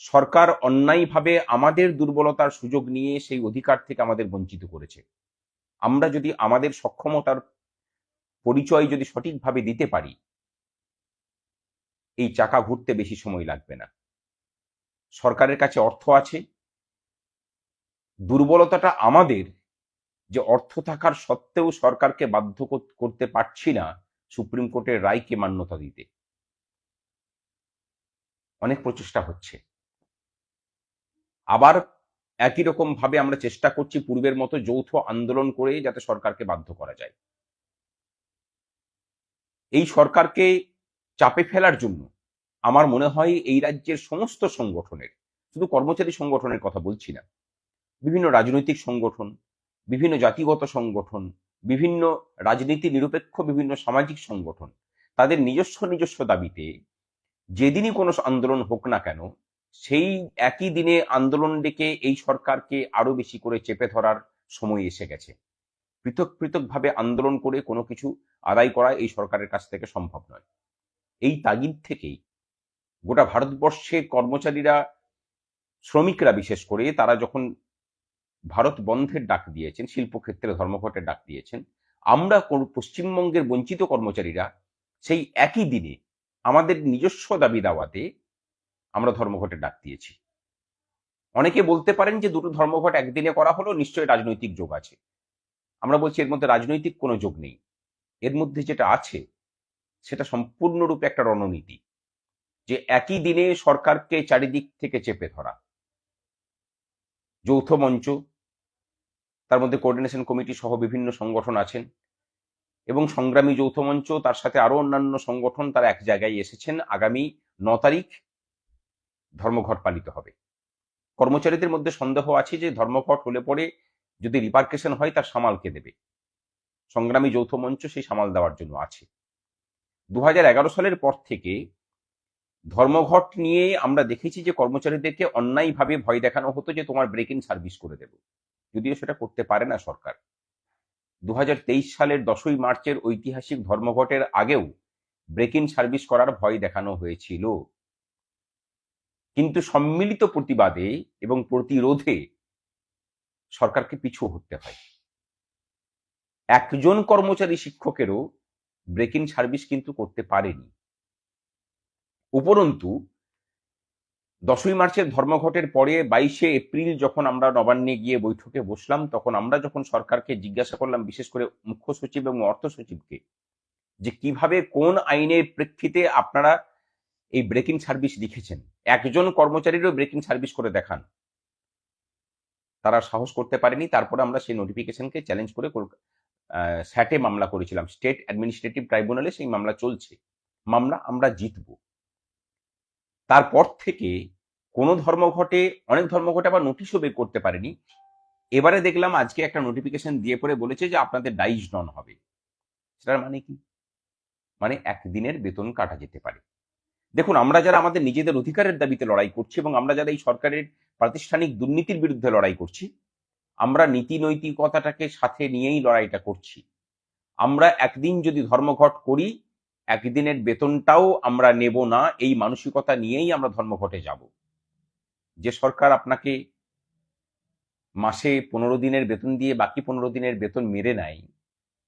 সরকার অন্যায়ভাবে আমাদের দুর্বলতার সুযোগ নিয়ে সেই অধিকার থেকে আমাদের বঞ্চিত করেছে। আমরা যদি আমাদের সক্ষমতার পরিচয় যদি সঠিকভাবে দিতে পারি, এই চাকা ঘুরতে বেশি সময় লাগবে না। সরকারের কাছে অর্থ আছে। দুর্বলতাটা আমাদের, যে অর্থ থাকার সত্ত্বেও সরকারকে বাধ্য করতে পারছি না, সুপ্রিম কোর্টের রায়কে মান্যতা দিতে। অনেক প্রচেষ্টা হচ্ছে। আবার একই রকম ভাবে আমরা চেষ্টা করছি পূর্বের মতো যৌথ আন্দোলন করে যাতে সরকারকে বাধ্য করা যায়। এই সরকারকে চাপে ফেলার জন্য আমার মনে হয় এই রাজ্যের সমস্ত সংগঠনের, শুধু কর্মচারী সংগঠনের কথা বলছি না, বিভিন্ন রাজনৈতিক সংগঠন, বিভিন্ন জাতিগত সংগঠন, বিভিন্ন রাজনীতি নিরপেক্ষ, বিভিন্ন সামাজিক সংগঠন, তাদের নিজস্ব নিজস্ব দাবিতে যেদিনই কোনো আন্দোলন হোক না কেন সেই একই দিনে আন্দোলন ডেকে এই সরকারকে আরও বেশি করে চেপে ধরার সময় এসে গেছে। পৃথক পৃথকভাবে আন্দোলন করে কোনো কিছু আদায় করা এই সরকারের কাছ থেকে সম্ভব নয়। এই তাগিদ থেকেই গোটা ভারতবর্ষে কর্মচারীরা, শ্রমিকরা বিশেষ করে, তারা যখন ভারত বন্ধের ডাক দিয়েছেন, শিল্পক্ষেত্রে ধর্মঘটের ডাক দিয়েছেন, আমরা পশ্চিমবঙ্গের বঞ্চিত কর্মচারীরা সেই একই দিনে আমাদের নিজস্ব দাবি দাওয়াতে আমরা ধর্মঘটের ডাক দিয়েছি। অনেকে বলতে পারেন যে দুটো ধর্মঘট একদিনে করা হলো, নিশ্চয়ই রাজনৈতিক যোগ আছে। আমরা বলছি এর মধ্যে রাজনৈতিক কোনো যোগ নেই। এর মধ্যে যেটা আছে, সেটা সম্পূর্ণরূপে একটা রণনীতি, যে একই দিনে সরকারকে চারিদিক থেকে চেপে ধরা। যৌথ মঞ্চ, তার মধ্যে কোঅর্ডিনেশন কমিটি সহ বিভিন্ন সংগঠন আছেন এবং সংগ্রামী যৌথ মঞ্চ, তার সাথে আরও অন্যান্য সংগঠন, তারা এক জায়গায় এসেছেন আগামী ন তারিখ। ধর্মঘট পালিত হবে। কর্মচারীদের মধ্যে সন্দেহ আছে যে ধর্মঘট হলে পরে যদি রিপার্কেশন হয়, তার সামালকে দেবে? সংগ্রামী যৌথ মঞ্চ সেই সামাল দেওয়ার জন্য আছে। দু হাজার এগারো সালের পর থেকে ধর্মঘট নিয়ে আমরা দেখেছি যে কর্মচারীদেরকে অন্যায়ভাবে ভয় দেখানো হতো যে তোমার ব্রেক ইন সার্ভিস করে দেব। যদিও সেটা করতে পারে না সরকার। দু হাজার তেইশ সালের দশই মার্চের ঐতিহাসিক ধর্মঘটের আগেও ব্রেক ইন সার্ভিস করার ভয় দেখানো হয়েছিল। কিন্তু সম্মিলিত প্রতিবাদে এবং প্রতিরোধে সরকারকে পিছু হতে হয়। একজন কর্মচারী শিক্ষকেরও ব্রেক সার্ভিস কিন্তু করতে পারেনি। উপরন্তু, দশই মার্চের ধর্মঘটের পরে বাইশে এপ্রিল যখন আমরা নবান্নে গিয়ে বৈঠকে বসলাম, তখন আমরা যখন সরকারকে জিজ্ঞাসা করলাম, বিশেষ করে মুখ্য সচিব এবং অর্থ সচিবকে, যে কীভাবে কোন আইনের প্রেক্ষিতে আপনারা এই ব্রেকিং সার্ভিস লিখেছেন। একজন কর্মচারীরও ব্রেকিং সার্ভিস করে দেখান। তারা সাহস করতে পারেনি, তারপরে আমরা সেই নোটিফিকেশনকে চ্যালেঞ্জ করে স্যাটে মামলা করেছিলাম। স্টেট অ্যাডমিনিস্ট্রেটিভ ট্রাইব্যুনালে সেই মামলা চলছে। মামলা আমরা জিতবো। তারপর থেকে কোনো ধর্মঘটে অনেক ধর্মঘটে আবার নোটিশও বের করতে পারেনি। এবারে দেখলাম আজকে একটা নোটিফিকেশন দিয়ে পরে বলেছে যে আপনাদের ডাইজ নন হবে। সেটার মানে কি? মানে একদিনের বেতন কাটা যেতে পারে। দেখুন, আমরা যারা আমাদের নিজেদের অধিকারের দাবিতে লড়াই করছি এবং আমরা যারা এই সরকারের প্রাতিষ্ঠানিক দুর্নীতির বিরুদ্ধে লড়াই করছি, আমরা নীতি নৈতিকতাটাকে সাথে নিয়েই লড়াইটা করছি। আমরা একদিন যদি ধর্মঘট করি, একদিনের বেতনটাও আমরা নেব না, এই মানসিকতা নিয়েই আমরা ধর্মঘটে যাব। যে সরকার আপনাকে মাসে পনেরো দিনের বেতন দিয়ে বাকি পনেরো দিনের বেতন মেরে নেয়,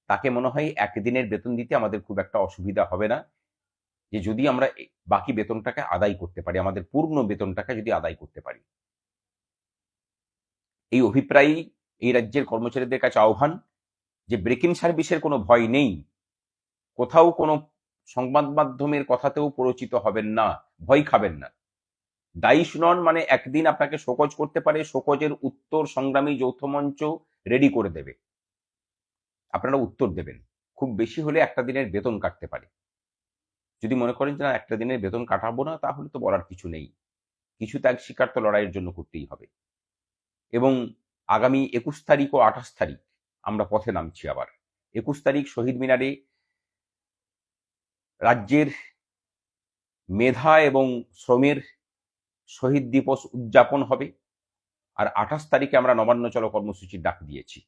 তাকে মনে হয় একদিনের বেতন দিতে আমাদের খুব একটা অসুবিধা হবে না। যে যদি আমরা বাকি বেতনটাকে আদায় করতে পারি, আমাদের পূর্ণ বেতনটাকে যদি আদায় করতে পারি। এই অভিপ্রায়ই এই রাজ্যের কর্মচারীদের কাছে আহ্বান যে ব্রেকিং সার্ভিসের কোনো ভয় নেই। কোথাও কোনো সংবাদ মাধ্যমের কথাতেও পরিচিত হবেন না, ভয় খাবেন না। দায়ী নন মানে একদিন আপনাকে শোকজ করতে পারে, শোকজের উত্তর সংগ্রামী যৌথ মঞ্চ রেডি করে দেবে। আপনারা উত্তর দেবেন। খুব বেশি হলে একটা দিনের বেতন কাটতে পারে। যদি মনে করেন যে, না, একটা দিনের বেতন কাটাবো না, তাহলে তো বলার কিছু নেই। কিছু ত্যাগ স্বীকার তো লড়াইয়ের জন্য করতেই হবে। এবং আগামী একুশ তারিখ ও আঠাশ তারিখ আমরা পথে নামছি আবার। একুশ তারিখ শহীদ মিনারে রাজ্যের মেধা এবং শ্রমের শহীদ দিবস উদযাপন হবে। আর আঠাশ তারিখে আমরা নবান্ন চলো কর্মসূচির ডাক দিয়েছি।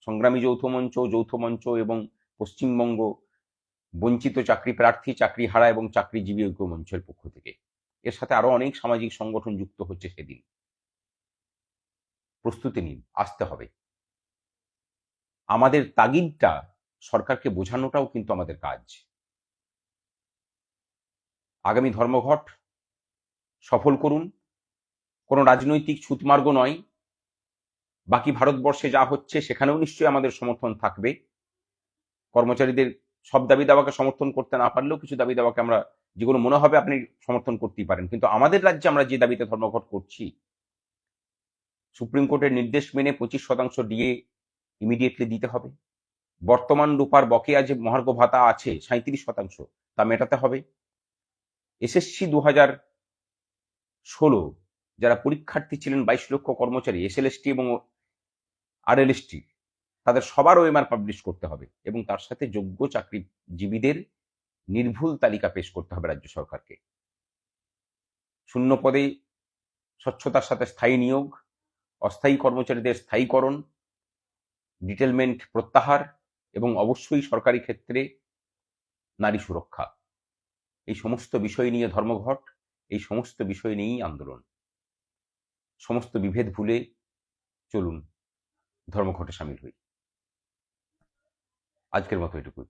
সংগ্রামী যৌথ মঞ্চ যৌথ মঞ্চ এবং পশ্চিমবঙ্গ বঞ্চিত চাকরি প্রার্থী চাকরি হারা এবং চাকরিজীবী ঐক্য মঞ্চের পক্ষ থেকে। এর সাথে আরও অনেক সামাজিক সংগঠন যুক্ত হচ্ছে সেদিন। প্রস্তুতি নিন, আসতে হবে। আমাদের তাগিদটা সরকারকে বোঝানোটাও কিন্তু আমাদের কাজ। আগামী ধর্মঘট সফল করুন। কোনো রাজনৈতিক ছুতমার্গ নয়। বাকি ভারতবর্ষে যা হচ্ছে সেখানেও নিশ্চয়ই আমাদের সমর্থন থাকবে। কর্মচারীদের সব দাবি দাওয়াকে সমর্থন করতে না পারলেও কিছু দাবি দাওয়াকে আমরা যেগুলো মনে হবে আপনি সমর্থন করতেই পারেন। কিন্তু আমাদের রাজ্যে আমরা যে দাবিতে ধর্মঘট করছি, সুপ্রিম কোর্টের নির্দেশ মেনে পঁচিশ শতাংশ ডিএ ইমিডিয়েটলি দিতে হবে। বর্তমান রূপার বকেয়া যে মহার্ঘ ভাতা আছে সাঁত্রিশ শতাংশ, তা মেটাতে হবে। এসএসসি দু হাজার ষোলো, যারা পরীক্ষার্থী ছিলেন বাইশ লক্ষ কর্মচারী এসএলএসটি এবং আরএলএসটি তাদের সবার ওএমআর পাবলিশ করতে হবে এবং তার সাথে যোগ্য চাকরিজীবীদের নির্ভুল তালিকা পেশ করতে হবে রাজ্য সরকারকে। শূন্য পদে স্বচ্ছতার সাথে স্থায়ী নিয়োগ, অস্থায়ী কর্মচারীদের স্থায়ীকরণ ডিটেলমেন্ট প্রত্যাহার এবং অবশ্যই সরকারি ক্ষেত্রে নারী সুরক্ষা। এই সমস্ত বিষয় নিয়ে ধর্মঘট, এই সমস্ত বিষয় নিয়েই আন্দোলন। সমস্ত বিভেদ ভুলে চলুন ধর্মঘটে সামিল হই। আজকের মতো এটুকুই